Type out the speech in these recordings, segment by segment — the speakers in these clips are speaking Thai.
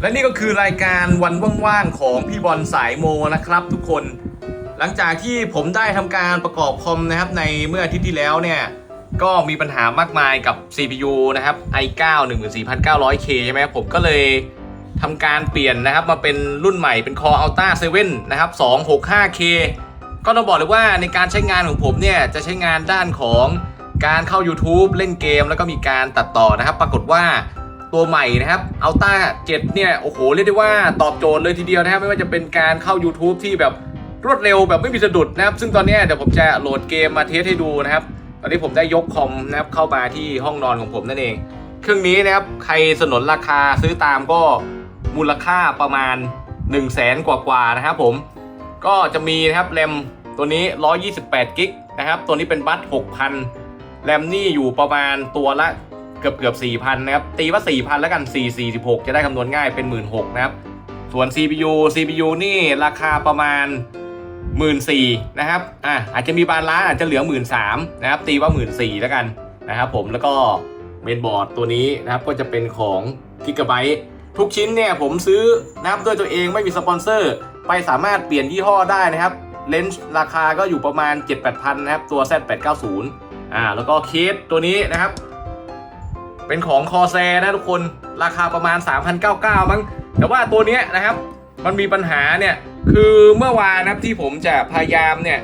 และนี่ก็คือรายการวันว่างๆของพี่บอลสายโมนะครับทุกคน หลังจากที่ผมได้ทำการประกอบคอมนะครับในเมื่ออาทิตย์ที่แล้วเนี่ยก็มีปัญหามากมายกับ CPU นะครับ i9 14900K ใช่ไหมผมก็เลยทำการเปลี่ยนนะครับมาเป็นรุ่นใหม่เป็น Core Ultra 7 นะครับ 265K ก็ต้องบอกเลยว่าในการใช้งานของผมเนี่ย จะใช้งานด้านของการเข้า YouTube เล่นเกม แล้วก็มีการตัดต่อนะครับ ปรากฏว่า ตัวใหม่นะครับ Ultra 7เนี่ย โอ้โห เรียกได้ว่าตอบโจทย์เลยทีเดียวนะครับ ไม่ว่าจะเป็นการเข้า YouTube ที่แบบรวดเร็วแบบไม่มีสะดุดนะครับ ซึ่งตอนนี้เดี๋ยวผมจะโหลดเกมมาเทสให้ดูนะครับ ตอนนี้ผมได้ยกคอมนะครับเข้ามาที่ห้องนอนของผมนั่นเอง เครื่องนี้นะครับ ใครสนนราคาซื้อตามก็มูลค่าประมาณ 1 0 0 0 0แสนกว่าๆนะครับผม ก็จะมีนะครับแรมตัวนี้ 128กิกนะครับ ตัวนี้เป็นบัต6,000แรมนี่อยู่ประมาณตัวละ เกือบเกือบ4,000นะครับ ตีว่า4,000แล้วกัน446จะได้คำนวณง่ายเป็น16,000นะครับ ส่วน CPU CPU นี่ราคาประมาณหมื่นสี่นะครับ อะอาจจะมีบานล้านอาจจะเหลือหมื่นสามนะครับ ตีว่าหมื่นสี่แล้วกันนะครับผมแล้วก็เมนบอร์ดตัวนี้นะครับก็จะเป็นของ Gigabyte ทุกชิ้นเนี่ยผมซื้อนะครับด้วยตัวเองไม่มีสปอนเซอร์ ไปสามารถเปลี่ยนยี่ห้อได้นะครับเลนส์ราคาก็อยู่ประมาณ 7-8พันนะครับ ตัว Z890 อ่าแล้วก็เคสตัวนี้นะครับ เป็นของคอแซนะทุกคนราคาประมาณ 3,099มั้งแต่ว่าตัวเนี้ยนะครับ มันมีปัญหาเนี่ย คือเมื่อวานนะครับที่ผมจะพยายามเนี่ย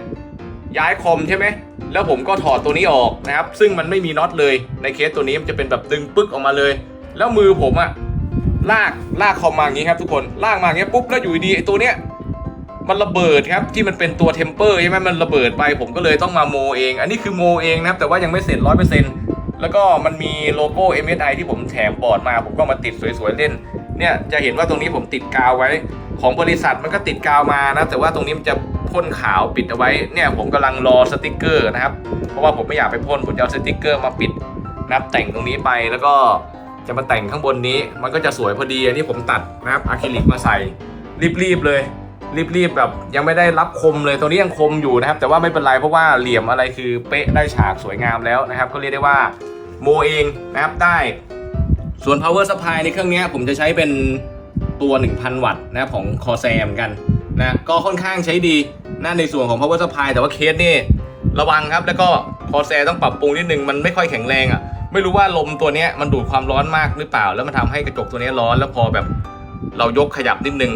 ย้ายคอมใช่ไหมแล้วผมก็ถอดตัวนี้ออกนะครับ ซึ่งมันไม่มีน็อตเลยในเคสตัวนี้มันจะเป็นแบบดึงปึ๊กออกมาเลย แล้วมือผมอะลากลากคอมมาอย่างนี้ครับทุกคนลากมาอย่างเงี้ปุ๊บแล้วอยู่ดีไอ้ตัวเนี้ยมันระเบิดครับที่มันเป็นตัวเทมเปอร์ใช่ไหมมันระเบิดไปผมก็เลยต้องมาโมเอง อันนี้คือโมเองนะครับแต่ว่ายังไม่เสร็จร้อยเปอร์เซ็นต์ แล้วก็มันมีโลโก้ MSI ที่ผมแถมบอร์ดมา ผมก็มาติดสวยๆเล่น เนี่ยจะเห็นว่าตรงนี้ผมติดกาวไว้ ของบริษัทมันก็ติดกาวมานะ แต่ว่าตรงนี้มันจะพ่นขาวปิดเอาไว้ เนี่ยผมกำลังรอสติกเกอร์นะครับ เพราะว่าผมไม่อยากไปพ่น ผมจะเอาสติกเกอร์มาปิดนะครับแต่งตรงนี้ไป แล้วก็จะมาแต่งข้างบนนี้ มันก็จะสวยพอดี อันนี้ผมตัดนะครับอะคริลิกมาใส่รีบๆเลย รีบๆแบบยังไม่ได้รับคมเลยตรงนี้ยังคมอยู่นะครับ แต่ว่าไม่เป็นไรเพราะว่าเหลี่ยมอะไรคือเป๊ะได้ฉากสวยงามแล้วนะครับ ก็เรียกได้ว่าโมเองนะครับได้ส่วน power supply ในเครื่องนี้ผมจะใช้เป็นตัว 1,000 วัตต์นะของ Corsair เหมือนกันนะก็ค่อนข้างใช้ดีนะในส่วนของ power supply แต่ว่าเคสนี่ระวังครับ แล้วก็ Corsair ต้องปรับปรุงนิดนึงมันไม่ค่อยแข็งแรงอะไม่รู้ว่าลมตัวนี้มันดูดความร้อนมากหรือเปล่า แล้วมันทำให้กระจกตัวนี้ร้อนแล้วพอแบบเรายกขยับนิดนึง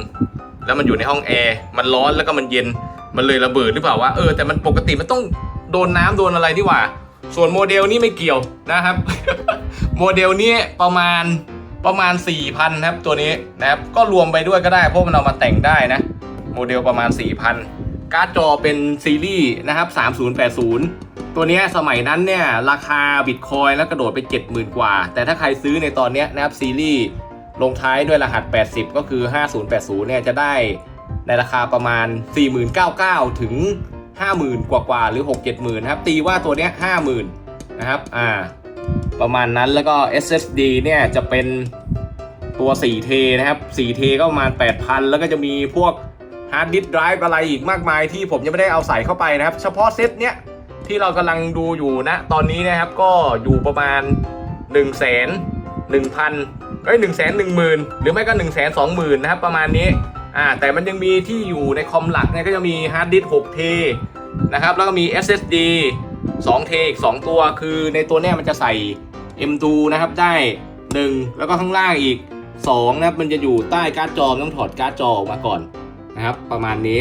แล้วมันอยู่ในห้องแอร์มันร้อนแล้วก็มันเย็นมันเลยระเบิดหรือเปล่าวะเออแต่มันปกติมันต้องโดนน้ำโดนอะไรนี่หว่า ส่วนโมเดลนี่ไม่เกี่ยวนะครับ โมเดลนี้ประมาณประมาณ 4,000ครับตัวนี้นะครับก็รวมไปด้วยก็ได้ เพราะมันเอามาแต่งได้นะ โมเดลประมาณ 4,000 การ์ดจอเป็นซีรีส์นะครับ 3080 ตัวนี้สมัยนั้นเนี่ยราคาบิตคอยแล้วกระโดดไป 70,000 กว่า แต่ถ้าใครซื้อในตอนนี้นะครับซีรีส์ ลงท้ายด้วยรหัส 80 ก็คือ 5080 เนี่ยจะได้ในราคาประมาณ4,999 ถึง 50,000 กว่ากว่าๆหรือ 6-70,000นะครับตีว่าตัวเนี้ย50,000 นะครับอ่าประมาณนั้นแล้วก็ SSD เนี่ยจะเป็นตัว 4T นะครับ 4T ก็ประมาณ 8,000 แล้วก็จะมีพวกฮาร์ดดิสก์ไดรฟ์อะไรอีกมากมายที่ผมยังไม่ได้เอาใส่เข้าไปนะครับ เฉพาะเซตเนี้ยที่เรากำลังดูอยู่นะ ตอนนี้นะครับก็อยู่ประมาณ 1 0 0 0 0 0 1,000 เอ้ย1 1 0 0 0 0หนึ่งหมื่นหรือไม่ก็1 2 0 0 0 0นสองหมื่นนะครับประมาณนี้อ่าแต่มันยังมีที่อยู่ในคอมหลักเนี่ยก็จะมีฮาร์ดดิสก์ 6T นะครับแล้วก็มี SSD 2เทอีก2ตัวคือในตัวเนี้ยมันจะใส่ M2 นะครับได้ 1 แล้วก็ข้างล่างอีก2นะครับมันจะอยู่ใต้การ์ดจอต้องถอดการ์ดจอออกมาก่อนนะครับประมาณนี้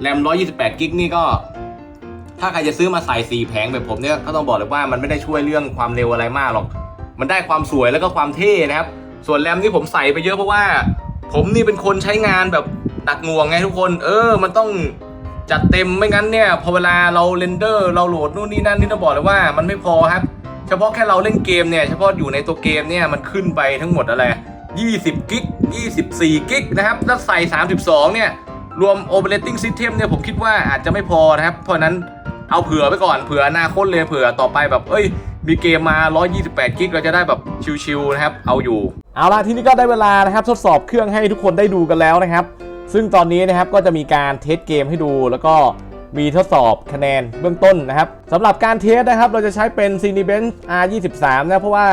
แรม128กิกนี่ก็ ถ้าใครจะซื้อมาใส่ 4 แผงแบบผมเนี่ยก็ต้องบอกเลยว่ามันไม่ได้ช่วยเรื่องความเร็วอะไรมากหรอก มันได้ความสวยแล้วก็ความเท่นะครับ ส่วนแรมที่ผมใส่ไปเยอะเพราะว่า ผมนี่เป็นคนใช้งานแบบหนักหน่วงไงทุกคน เออ มันต้องจัดเต็มไม่งั้นเนี่ยพอเวลาเราเรนเดอร์เราโหลดนู่นนี่นั่นนี่ต้องบอกเลยว่ามันไม่พอครับ เฉพาะแค่เราเล่นเกมเนี่ยเฉพาะอยู่ในตัวเกมเนี่ยมันขึ้นไปทั้งหมดอะไร 20 กิก 24 กิกนะครับแล้วใส่ 32 เนี่ย รวม operating system เนี่ยผมคิดว่าอาจจะไม่พอนะครับ เพราะนั้นเอาเผื่อไปก่อนเผื่ออนาคตเลยเผื่อต่อไปแบบเอ้ย มีเกมมา 128 กิกเราจะได้แบบชิวๆนะครับ เอาอยู่ เอาล่ะทีนี้ก็ได้เวลานะครับทดสอบเครื่องให้ทุกคนได้ดูกันแล้วนะครับ ซึ่งตอนนี้นะครับก็จะมีการเทสเกมให้ดูแล้วก็มีทดสอบคะแนนเบื้องต้นนะครับสำหรับการเทสนะครับ เราจะใช้เป็น Cinebench R23 นะเพราะว่า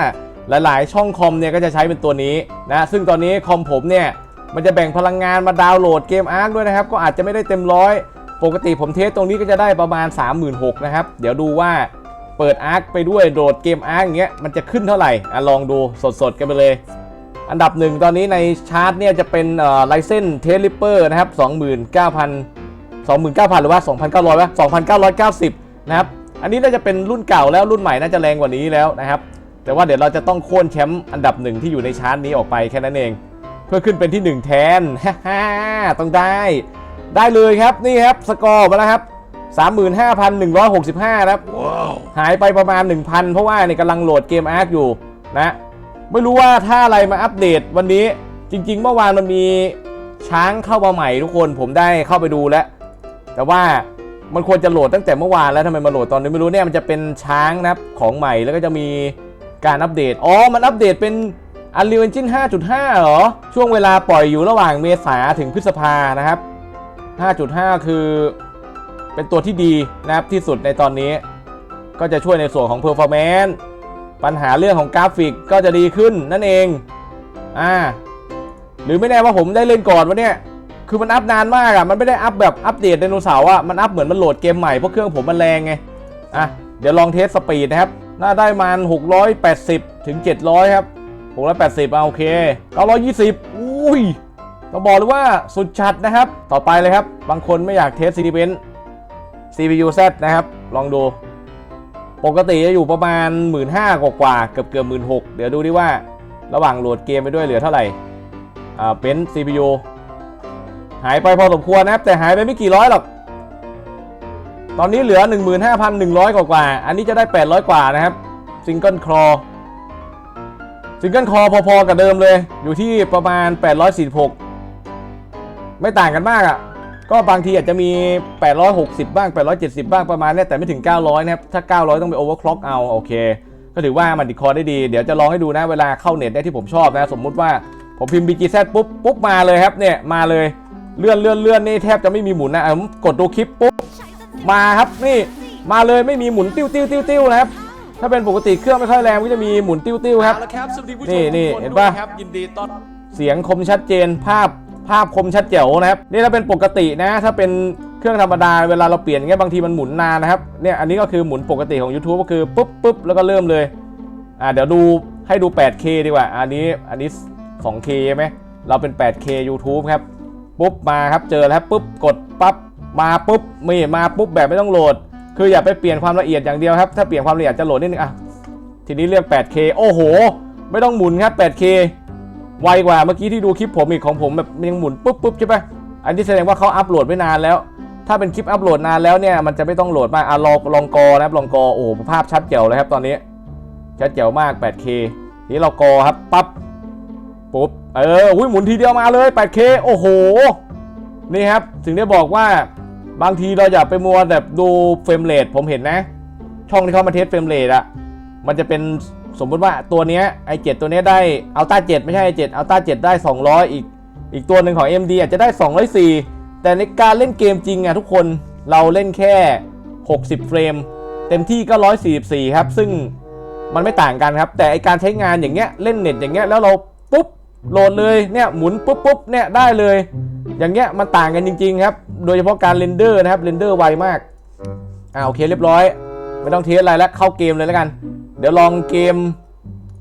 หลายๆ ช่องคอมเนี่ยก็จะใช้เป็นตัวนี้นะซึ่งตอนนี้คอมผมเนี่ยมันจะแบ่งพลังงานมาดาวน์โหลดเกมอาร์คด้วยนะครับ ก็อาจจะไม่ได้เต็มร้อยปกติผมเทสตรงนี้ก็จะได้ประมาณ 36,000นะครับ เดี๋ยวดูว่า เปิดอาร์คไปด้วยโหลดเกมอาร์คอย่างเงี้ยมันจะขึ้นเท่าไหร่อะลองดูสดๆกันไปเลย อันดับหนึ่งตอนนี้ในชาร์ตเนี่ยจะเป็นไลเซนเทสลิปเปอร์นะครับ29,000 29,000 หรือว่า 2,900วะ2,990 นะครับ อันนี้น่าจะเป็นรุ่นเก่าแล้วรุ่นใหม่น่าจะแรงกว่านี้แล้วนะครับ แต่ว่าเดี๋ยวเราจะต้องโค่นแชมป์อันดับหนึ่งที่อยู่ในชาร์ตนี้ออกไปแค่นั้นเอง เพื่อขึ้นเป็นที่ 1 แทนฮ่าต้องได้ ได้เลยครับนี่ครับสกอร์มาแล้วครับ 35,165 นะครับหายไปประมาณ 1,000 เพราะว่าเนี่ยกำลังโหลดเกมอาร์คอยู่นะ ไม่รู้ว่าถ้าอะไรมาอัปเดตวันนี้จริง ๆ เมื่อวานมันมีช้างเข้ามาใหม่ทุกคนผมได้เข้าไปดูแล้ว แต่ว่ามันควรจะโหลดตั้งแต่เมื่อวานแล้วทำไมมาโหลดตอนนี้ไม่รู้เนี่ยมันจะเป็นช้างนะครับของใหม่แล้วก็จะมีการอัปเดต อ๋อ มันอัปเดตเป็น Unreal Engine 5.5 เหรอ ช่วงเวลาปล่อยอยู่ระหว่างเมษาถึงพฤษภานะครับ 5.5 คือ เป็นตัวที่ดีนะครับที่สุดในตอนนี้ ก็จะช่วยในส่วนของ performance ปัญหาเรื่องของกราฟิกก็จะดีขึ้นนั่นเองอ่าหรือไม่แน่ว่าผมได้เล่นก่อนวะเนี่ยคือมันอัพนานมากอะ่ะมันไม่ได้อัพแบบอัปเดตไดโนเสาร์อะมันอัพเหมือนมันโหลดเกมใหม่เพราะเครื่องผมมันแรงไงอะเดี๋ยวลองเทสสปีดนะครับน่าได้มัน 680 ถึง 700 ครับ 680เอาโอเค 920 อุ้ยต้องบอกเลยว่าสุดชัดนะครับ ต่อไปเลยครับ บางคนไม่อยากเทสซีดีเบน CPU Z นะครับ ลองดู ปกติจะอยู่ประมาณ 1 5ื่นกว่ากว่าเกือบเกือบหมื่นหเดี๋ยวดูดิว่าระหว่างโหลดเกมไปด้วยเหลือเท่าไหร่อ่าเป็น CPU หายไปพอสมควรนะครับ แต่หายไปไม่กี่ร้อยหรอก ตอนนี้เหลือ 15,100 กว่ากว่า อันนี้จะได้ 800 กว่านะครับซิงเกิลครอซิงเกิลคอพอๆกับเดิมเลย อยู่ที่ประมาณ 846 ไม่ต่างกันมากอะ่ะ ก็บางทีอาจจะมี 860 บ้าง 870 บ้างประมาณเนี้ยแต่ไม่ถึง 900 นะครับ ถ้า 900 ต้องไปโอเวอร์คล็อกเอา โอเค ก็ถือว่ามันดิคอร์ได้ดี เดี๋ยวจะลองให้ดูนะ เวลาเข้าเน็ตได้ที่ผมชอบนะ สมมุติว่าผมพิมพ์ BGZ ปุ๊บ ปุ๊บมาเลยครับ เนี่ย มาเลย เลื่อนเลื่อนเลื่อนนี่แทบจะไม่มีหมุนนะอะผมกดดูคลิปปุ๊บ มาครับ นี่ มาเลยไม่มีหมุนติ้วติ้วติ้วติ้วนะครับถ้าเป็นปกติเครื่องไม่ค่อยแรงก็จะมีหมุนติ้วติ้วครับเอาละครับสวัสดีผู้ชมนี่นี่ทุกคเห็นด้วยปะครับยินดีต้อนเสียงคมชัดเจนภาพ ภาพคมชัดเจ๋วนะครับนี่ถ้าเป็นปกตินะถ้าเป็นเครื่องธรรมดาเวลาเราเปลี่ยนอย่างเงี้ยบางทีมันหมุนนานนะครับเนี่ยอันนี้ก็คือหมุนปกติของ YouTube ก็คือปุ๊บปุ๊บแล้วก็เริ่มเลยอ่าเดี๋ยวดูให้ดู 8K ดีกว่า อันนี้อันนี้ 2K ใช่ไหมเราเป็น 8K YouTube ครับปุ๊บมาครับเจอแล้วครับปุ๊บกดปั๊บมาปุ๊บมีมาปุ๊บแบบไม่ต้องโหลด คืออย่าไปเปลี่ยนความละเอียดอย่างเดียวครับ ถ้าเปลี่ยนความละเอียดจะโหลดนิดนึงอะทีนี้เลือก 8K โอ้โห ไม่ต้องหมุนครับ 8K ไวกว่าเมื่อกี้ที่ดูคลิปผมอีกของผมแบบยังหมุนปุ๊บปุ๊บใช่ปะอันนี้แสดงว่าเขาอัปโหลดไว้นานแล้ว ถ้าเป็นคลิปอัปโหลดนานแล้วเนี่ยมันจะไม่ต้องโหลดมากอะลองลองกอนะครับลองกอโอ้ภาพชัดเจ๋วเลยครับตอนนี้ชัดเจ๋วมาก 8K ทีนี้เรากอครับปั๊บปุ๊บเอออุ้ยหมุนทีเดียวมาเลย 8K โอ้โห นี่ครับถึงได้บอกว่าบางทีเราอย่าไปมัวแบบดูเฟรมเรทผมเห็นนะ ช่องที่เขามาเทสเฟรมเรทอะมันจะเป็น สมมติว่าตัวเนี้ยไอเจ็ตัวเนี้ยได้อัลต้าเไม่ใช่ไอเจ็ดอัลต้าเได้ 200 อีก อีกตัวหนึ่งของ MD อาจจะได้ 204 แต่ในการเล่นเกมจริงอะทุกคนเราเล่นแค่ 60 เฟรม เต็มที่ก็ 144 ครับ ซึ่งมันไม่ต่างกันครับ แต่ไอการใช้งานอย่างเงี้ยเล่นเน็ตอย่างเงี้ยแล้วเราปุ๊บโหลดเลยเนี่ยหมุนปุ๊บปุ๊บเนี่ยได้เลย อย่างเงี้ยมันต่างกันจริง ๆ ครับ โดยเฉพาะการเรนเดอร์นะครับเรนเดอร์ไวมากอ่าโอเคเรียบร้อย ไม่ต้องเทสอะไรแล้วเข้าเกมเลยแล้วกัน เดี๋ยวลองเกม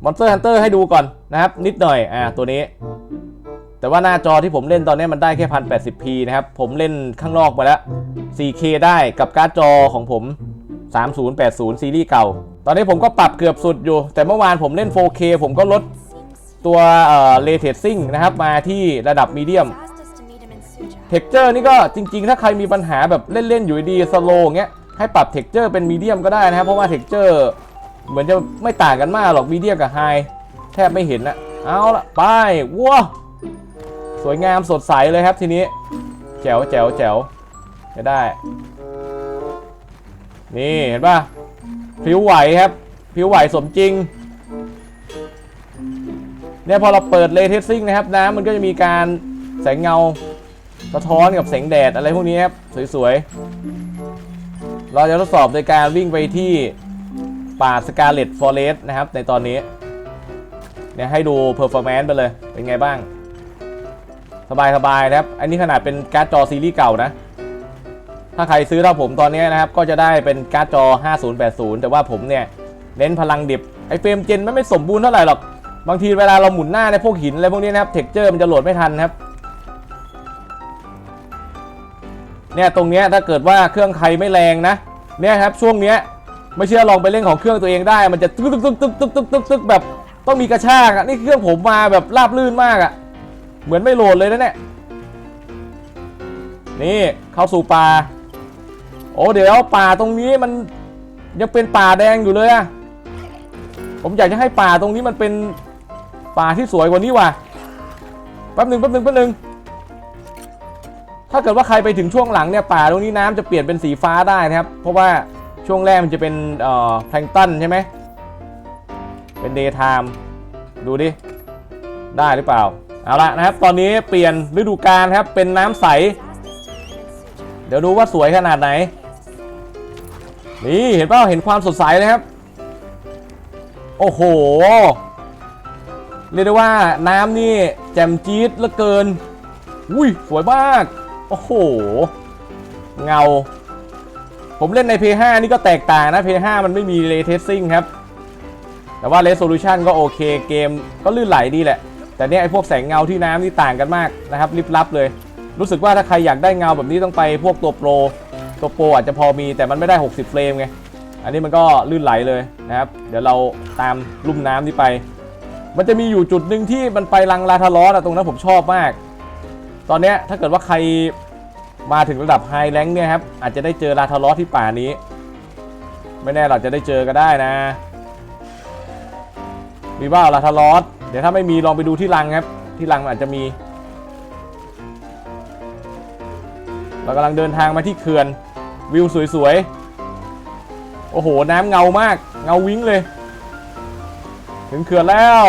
Monster Hunter ให้ดูก่อนนะครับ นิดหน่อยอ่าตัวนี้ แต่ว่าหน้าจอที่ผมเล่นตอนนี้มันได้แค่ 1080p นะครับ ผมเล่นข้างนอกมาแล้ว 4K ได้กับการ์ดจอของผม 3080 ซีรีส์เก่า ตอนนี้ผมก็ปรับเกือบสุดอยู่ แต่เมื่อวานผมเล่น 4K ผมก็ลดตัวเอ่อ Ray Tracing นะครับ มาที่ระดับมีเดียมเท็กเจอร์นี่ก็จริง ๆ ถ้าใครมีปัญหาแบบเล่น ๆ อยู่ดีสโลเงี้ยให้ปรับเท็กเจอร์เป็นมีเดียมก็ได้นะครับ เพราะว่าเท็กเจอร์ เหมือนจะไม่ต่างกันมากหรอกมีเดียมกับไฮแทบไม่เห็นนะเอาละไปว้าสวยงามสดใสเลยครับทีนี้ แจ๋วแจ๋วแจ๋วจะได้ นี่เห็นป่ะผิวไหวครับผิวไหวสมจริงเนี่ยพอเราเปิดเลเทสซิ่งนะครับน้ำมันก็จะมีการแสงเงาสะท้อนกับแสงแดดอะไรพวกนี้ครับ สวยๆ เราจะทดสอบโดยการวิ่งไปที่ ป่าสกาเลตฟอเรสนะครับ ในตอนนี้เนี่ยให้ดูเพอร์ฟอร์แมนซ์ไปเลย เป็นไงบ้าง สบายๆนะครับ อันนี้ขนาดเป็นการ์ดจอซีรีส์เก่านะ ถ้าใครซื้อเท่าผมตอนนี้นะครับ ก็จะได้เป็นการ์ดจอ 5080 แต่ว่าผมเนี่ย เน้นพลังดิบ ไอเฟรมเจนมันไม่สมบูรณ์เท่าไหร่หรอก บางทีเวลาเราหมุนหน้าในพวกหินอะไรพวกนี้นะครับ เท็กเจอร์มันจะโหลดไม่ทันครับ เนี่ยตรงเนี้ยถ้าเกิดว่าเครื่องใครไม่แรงนะ เนี่ยครับช่วงเนี้ย ไม่เชื่อลองไปเล่นของเครื่องตัวเองได้ มันจะตึ๊กตึ๊กตึ๊กตึ๊กตึ๊กตึ๊กตึ๊กตุ๊กแบบต้องมีกระชากอะนี่เครื่องผมมาแบบราบลื่นมากอะ เหมือนไม่โหลดเลยนะเนี่ยนี่เข้าสู่ป่าโอ้เดี๋ยวป่าตรงนี้มันยังเป็นป่าแดงอยู่เลยอะผมอยากจะให้ป่าตรงนี้มันเป็นป่าที่สวยกว่านี้ว่ะแป๊บหนึ่งแป๊บหนึ่งแป๊บหนึ่งถ้าเกิดว่าใครไปถึงช่วงหลังเนี่ยป่าตรงนี้น้ำจะเปลี่ยนเป็นสีฟ้าได้นะครับ เพราะว่า ช่วงแรกมันจะเป็นเอ่อแพลงตันใช่ไหม เป็นเดย์ไทม์ดูดิ ได้หรือเปล่า เอาละนะครับ ตอนนี้เปลี่ยนฤดูกาลครับ เป็นน้ำใส เดี๋ยวดูว่าสวยขนาดไหน นี่เห็นเปล่าเห็นความสดใสเลยครับ โอ้โห เรียกได้ว่าน้ำนี่แจ่มจี๊ดเหลือเกิน อุ้ยสวยมาก โอ้โห เงา ผมเล่นใน P5 นี่ก็แตกต่างนะ P5 มันไม่มี Ray Tracing ครับ แต่ว่า Resolution ก็โอเคเกมก็ลื่นไหลดีแหละ แต่เนี่ยไอพวกแสงเงาที่น้ำนี่ต่างกันมากนะครับลิบลับเลย รู้สึกว่าถ้าใครอยากได้เงาแบบนี้ต้องไปพวกตัวโปรตัวโปรอาจจะพอมีแต่มันไม่ได้ 60 เฟรมไง อันนี้มันก็ลื่นไหลเลยนะครับ เดี๋ยวเราตามลุ่มน้ำนี้ไป มันจะมีอยู่จุดหนึ่งที่มันไปลังลาทารอสอะตรงนั้นผมชอบมาก ตอนเนี้ยถ้าเกิดว่าใคร มาถึงระดับไฮแรงเนี่ยครับ อาจจะได้เจอลาทารอสที่ป่านี้ ไม่แน่เราจะได้เจอก็ได้นะ มีบ้าลาทารอสเดี๋ยวถ้าไม่มีลองไปดูที่รังครับ ที่รังมันอาจจะมี เรากำลังเดินทางมาที่เขื่อนวิวสวยๆ โอ้โห น้ำเงามาก เงาวิ้งเลย ถึงเขื่อนแล้ว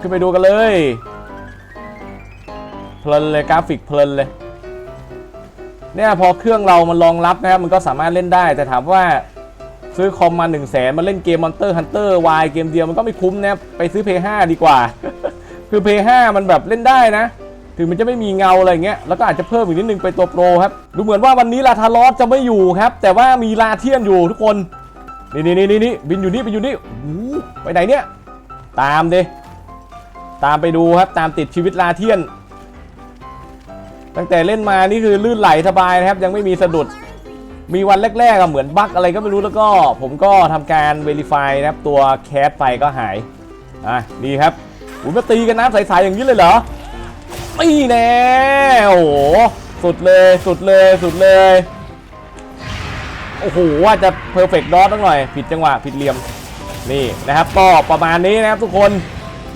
ขึ้นไปดูกันเลย เพลินเลยกราฟิกเพลินเลยเนี่ยพอเครื่องเรามันรองรับนะครับมันก็สามารถเล่นได้ แต่ถามว่าซื้อคอมมา1นึ่งแสนมาเล่นเกม Monster Hunter Y เกมเดียวมันก็ไม่คุ้มนะครับไปซื้อ P5 ดีกว่า คือ P5 มันแบบเล่นได้นะ ถึงมันจะไม่มีเงาอะไรเงี้ยแล้วก็อาจจะเพิ่มอีกนิดนึงไปตัวโปรครับดูเหมือนว่าวันนี้ลาทารอสจะไม่อยู่ครับ แต่ว่ามีลาเทียนอยู่ทุกคนนี่นี่นี่นี่บินอยู่นี่บินอยู่นี่อ้โหไปไหนเนี่ย ตามดิตามไปดูครับตามติดชีวิตลาเทียน ตั้งแต่เล่นมานี่คือลื่นไหลสบายนะครับ ยังไม่มีสะดุดมีวันแรกๆอะเหมือนบั๊กอะไรก็ไม่รู้แล้วก็ ผมก็ทำการ Verify นะครับ ตัวแคสไปก็หาย อะดีครับอุ้ยมาตีกันน้ำใสๆอย่างนี้เลยเหรอตีแน่โอ้โหสุดเลยสุดเลยสุดเลย โอ้โหว่าจะเพอร์เฟกต์ดอทตั้งหน่อย ผิดจังหวะผิดเหลี่ยมนี่นะครับก็ประมาณนี้นะครับทุกคน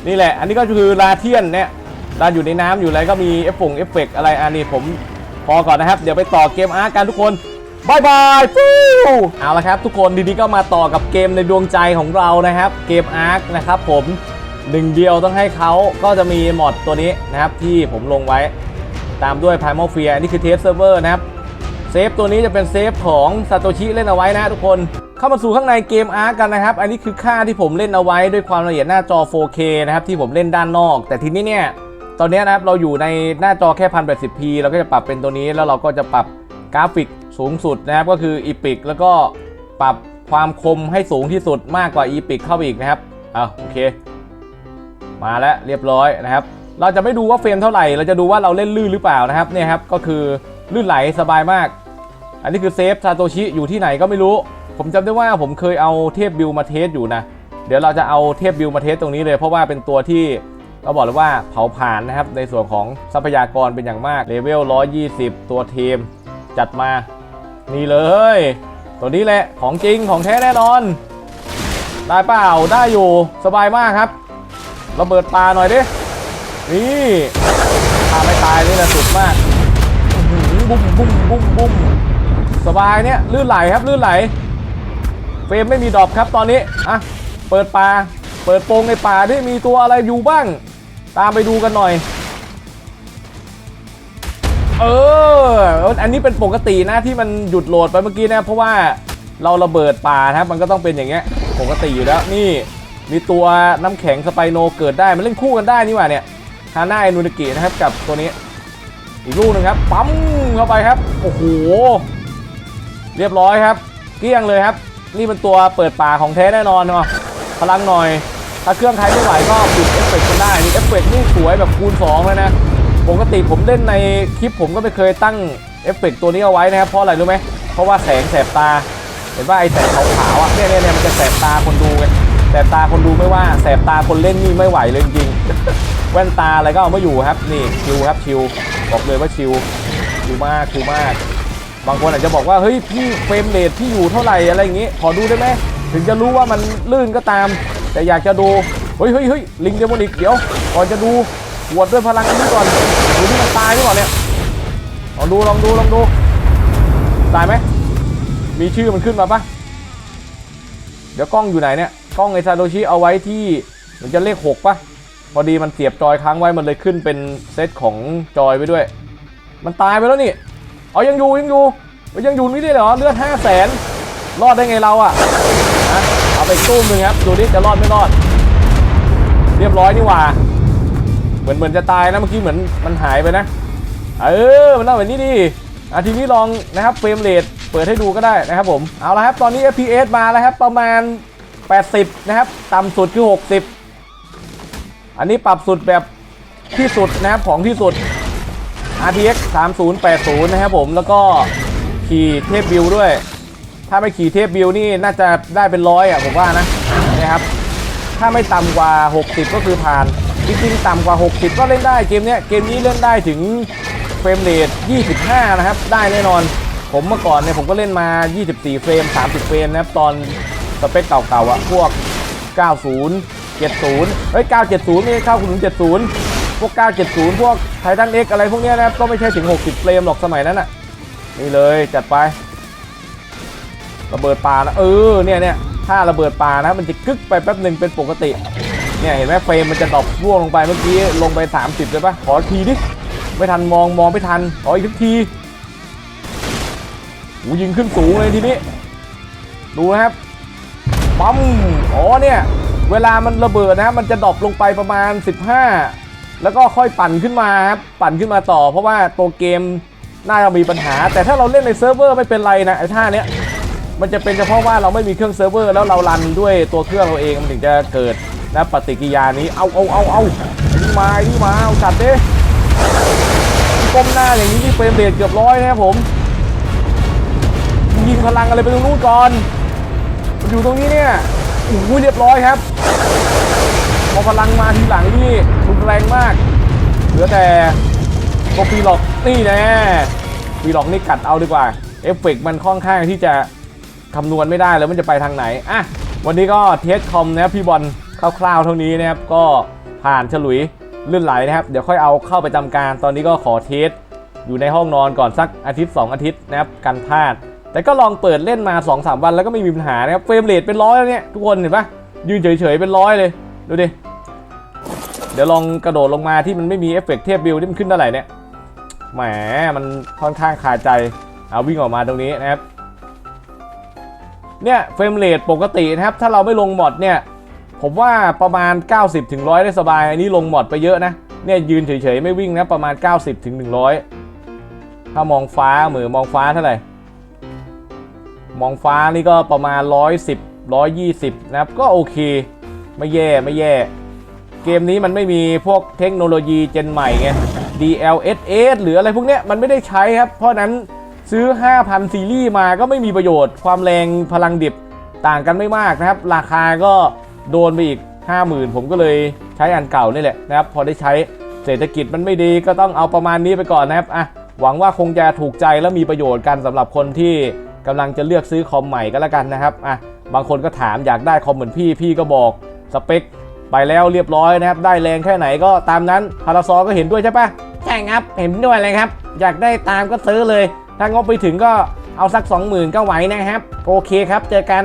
นี่แหละ อันนี้ก็คือลาเทียนเนี่ย ลาอยู่ในน้ำอยู่อะไรก็มีเอฟฟงเอฟเฟกอะไรอันนี้ผมพอก่อนนะครับ เดี๋ยวไปต่อเกมอาร์กันทุกคนบายบายฟูเอาละครับทุกคนทีนี้ก็มาต่อกับเกมในดวงใจของเรานะครับ เกมอาร์คนะครับผมหนึ่งเดียวต้องให้เขาก็จะมีมอดตัวนี้นะครับที่ผมลงไว้ตามด้วย Primal Fear นนี้คือเทสเซิร์ฟเวอร์นะครับเซฟตัวนี้จะเป็นเซฟของซาโตชิเล่นเอาไว้นะทุกคนเข้ามาสู่ข้างในเกมอาร์กันนะครับ อันนี้คือค่าที่ผมเล่นเอาไว้ด้วยความละเอียดหน้าจอ 4K นะครับที่ผมเล่นด้านนอก แต่ทีนี้เนี่ย ตอนนี้นะครับเราอยู่ในหน้าจอแค่ 1080p เราก็จะปรับเป็นตัวนี้แล้วเราก็จะปรับกราฟิกสูงสุดนะครับก็คือ Epic แล้วก็ปรับความคมให้สูงที่สุดมากกว่า Epic เข้าไปอีกนะครับอ่าโอเค มาแล้วเรียบร้อยนะครับ เราจะไม่ดูว่าเฟรมเท่าไหร่ เราจะดูว่าเราเล่นลื่นหรือเปล่านะครับเนี่ยครับก็คือลื่นไหลสบายมาก อันนี้คือเซฟซาโตชิอยู่ที่ไหนก็ไม่รู้ ผมจำได้ว่าผมเคยเอาเทพบิลมาเทสอยู่นะ เดี๋ยวเราจะเอาเทพบิลมาเทสตรงนี้เลย เพราะว่าเป็นตัวที่ เราบอกเลยว่าเผาผ่านนะครับในส่วนของทรัพยากรเป็นอย่างมากเลเวล 120 ตัวเทมจัดมานี่เลย ตัวนี้แหละของจริงของแท้แน่นอน ได้เปล่าได้อยู่สบายมากครับระเบิดปลาหน่อยดินี่ปลาไม่ตายนี่นะสุดมากบุ้มบุ้มบุ้มบุ้มสบายเนี่ยลื่นไหลครับลื่นไหล เฟรมไม่มีดรอปครับตอนนี้อะเปิดป่าเปิดโปงในป่าที่มีตัวอะไรอยู่บ้าง ตามไปดูกันหน่อย เออ อันนี้เป็นปกตินะที่มันหยุดโหลดไปเมื่อกี้นะ เพราะว่าเราระเบิดป่านะครับมันก็ต้องเป็นอย่างเงี้ย ปกติอยู่แล้วนี่มีตัวน้ำแข็งสไปโนเกิดได้ มันเล่นคู่กันได้นี่หว่าเนี่ยฮาน่าเอนูนกินะครับกับตัวนี้ อีกลูกนึงครับ ปั๊มเข้าไปครับ โอ้โห เรียบร้อยครับ เกลี้ยงเลยครับ นี่เป็นตัวเปิดป่าของแท้แน่นอนเนาะพลังหน่อย ถ้าเครื่องใช้ไม่ไหวก็ปิดเอฟเฟกต์กันได้ เฟกต์นี่สวยแบบคูณ2เลยนะ ปกติผมเล่นในคลิปผมก็ไม่เคยตั้งเอฟเฟกต์ตัวนี้เอาไว้นะครับ เพราะอะไรรู้ไหม เพราะว่าแสงแสบตา เห็นว่าไอ้แสงขาวๆอะเนี่ยเนี่ยเนี่ยมันจะแสบตาคนดูไงแสบตาคนดูไม่ว่า แสบตาคนเล่นนี่ไม่ไหวเลยจริงๆแว่นตาอะไรก็เอาไม่อยู่ครับ นี่ชิวครับชิวบอกเลยว่าชิวชิวมากชิวมาก บางคนอาจจะบอกว่าเฮ้ยพี่เฟรมเรทพี่อยู่เท่าไหร่อะไรอย่างงี้ ขอดูได้ไหมถึงจะรู้ว่ามันลื่นก็ตาม แต่อยากจะดู เฮ้ยเฮ้ยเฮ้ยลิงเดมอนิกเดี๋ยว ก่อนจะดูหวดด้วยพลังนนี้ก่อนดูที่มันตายหรือเปล่าเนี่ยลองดูลองดูลองดูตายไหมมีชื่อมันขึ้นมาปะเดี๋ยวกล้องอยู่ไหนเนี่ยกล้องไอซาโดชิเอาไว้ที่มันจะเลขหกปะพอดีมันเสียบจอยค้างไว้มันเลยขึ้นเป็นเซตของจอยไปด้วย มันตายไปแล้วนี่เอ๋อยังอยู่ยังอยู่มันยังอยู่นี่ได้เหรอเลือดห้าแสนรอดได้ไงเราอะนะเอาไปตู้มหนึ่งครับดูดิจะรอดไม่รอด เรียบร้อยนี่หว่า เหมือนเหมือนจะตายนะเมื่อกี้เหมือนมันหายไปนะ เออ มันเล่าแบบนี้ดิอะทีนี้ลองนะครับเฟรมเรทเปิดให้ดูก็ได้นะครับผม เอาละครับ ตอนนี้ FPS มาแล้วครับ ประมาณ 80 นะครับ ต่ำสุดคือ 60 อันนี้ปรับสุดแบบที่สุดนะครับของที่สุด RTX 3080 นะครับผม แล้วก็ขี่เทพบิวด้วย ถ้าไม่ขี่เทพบิวนี่น่าจะได้เป็นร้อยอะผมว่านะ นะครับ ถ้าไม่ต่ำกว่า 60 ก็คือผ่าน จริงๆ ต่ำกว่า 60 ก็เล่นได้เกมเนี้ยเกมนี้เล่นได้ถึงเฟรมเรท25 นะครับ ได้แน่นอน ผมเมื่อก่อนเนี่ยผมก็เล่นมา 24 เฟรม 30 เฟรมนะครับ ตอนสเปคเก่าๆอะพวก 90 70 เฮ้ย 970 ไม่ใช่970 พวก 970 พวกไททัน X อะไรพวกเนี้ยนะครับ ก็ไม่ใช่ถึง 60 เฟรมหรอกสมัยนั้นอะนี่เลยจัดไประเบิดปานะเออเนี่ยเนี่ย ถ้าระเบิดปลานะมันจะกึกไปแป๊บหนึ่งเป็นปกติ เนี่ยเห็นไหมเฟรมมันจะดรอปร่วงลงไปเมื่อกี้ลงไป 30เลยปะขอทีดิ ไม่ทันมองมองไม่ทัน ขออีกทีหูยิงขึ้นสูงเลยทีนี้ ดูนะครับปั๊มอ๋อเนี่ย เวลามันระเบิดนะมันจะดรอปลงไปประมาณ 15 แล้วก็ค่อยปั่นขึ้นมาครับปั่นขึ้นมาต่อ เพราะว่าตัวเกมน่าจะมีปัญหา แต่ถ้าเราเล่นในเซิร์ฟเวอร์ไม่เป็นไรนะไอ้ท่าเนี้ย มันจะเป็นเฉพาะว่าเราไม่มีเครื่องเซิร์ฟเวอร์แล้วเรารันด้วยตัวเครื่องเราเองมันถึงจะเกิดนะปฏิกิริยานี้เอาเอาเอาเอานี่มานี่มาเอาจัดดิก้มหน้าอย่างนี้ที่เฟรมเรทเกือบร้อยนะครับผมยิงพลังอะไรไปตรงนู้นก่อนอยู่ตรงนี้เนี่ยโอ้โหเรียบร้อยครับพอพลังมาทีหลังนี่รุนแรงมาก เหลือแต่โกฟีล็อกนี่แน่ฟีล็อกนี่กัดเอาดีกว่าเอฟเฟกต์มันค่อนข้างที่จะ คำนวณไม่ได้แล้วมันจะไปทางไหนอะวันนี้ก็เทสคอมนะครับพี่บอลคร่าวๆเท่านี้นะครับก็ผ่านฉลุยลื่นไหลนะครับเดี๋ยวค่อยเอาเข้าไปทำการ ตอนนี้ก็ขอเทสอยู่ในห้องนอนก่อนสักอาทิตย์ 2 อาทิตย์นะครับกันพลาด แต่ก็ลองเปิดเล่นมา 2-3 วันแล้วก็ไม่มีปัญหานะครับเฟรมเรทเป็นร้อยแล้วเนี่ยทุกคนเห็นปะยืนเฉยๆเป็นร้อยเลยดูดิเดี๋ยวลองกระโดดลงมาที่มันไม่มีเอฟเฟกต์เทพบิลที่มันขึ้นเท่าไหร่เนี่ยแหมมันค่อนข้างคาใจเอาวิ่งออกมาตรงนี้นะครับ เนี่ยเฟรมเรทปกตินะครับ ถ้าเราไม่ลงมอดเนี่ยผมว่าประมาณ 90ถึง100ได้สบาย อันนี้ลงมอดไปเยอะนะ เนี่ยยืนเฉยๆ ไม่วิ่งนะประมาณ 90ถึง100ถ้ามองฟ้าเหมือมองฟ้าเท่าไหร่ มองฟ้านี่ก็ประมาณ 110 120 นะครับ ก็โอเค ไม่แย่ไม่แย่ เกมนี้มันไม่มีพวกเทคโนโลยีเจนใหม่ไง DLSS หรืออะไรพวกเนี้ยมันไม่ได้ใช้ครับ เพราะนั้น ซื้อ 5,000 ซีรีส์มาก็ไม่มีประโยชน์ ความแรงพลังดิบต่างกันไม่มากนะครับ ราคาก็โดนไปอีก 50,000 ผมก็เลยใช้อันเก่านี่แหละนะครับ พอได้ใช้เศรษฐกิจมันไม่ดีก็ต้องเอาประมาณนี้ไปก่อนนะครับอะหวังว่าคงจะถูกใจและมีประโยชน์กันสำหรับคนที่กำลังจะเลือกซื้อคอมใหม่ก็แล้วกันนะครับอะบางคนก็ถามอยากได้คอมเหมือนพี่พี่ก็บอกสเปคไปแล้วเรียบร้อยนะครับ ได้แรงแค่ไหนก็ตามนั้นพาราซอก็เห็นด้วยใช่ปะใช่ครับ เห็นด้วยเลยครับ อยากได้ตามก็ซื้อเลย ถ้างบไปถึงก็เอาสัก 20,000 ก็ไหวนะครับ โอเคครับ เจอกัน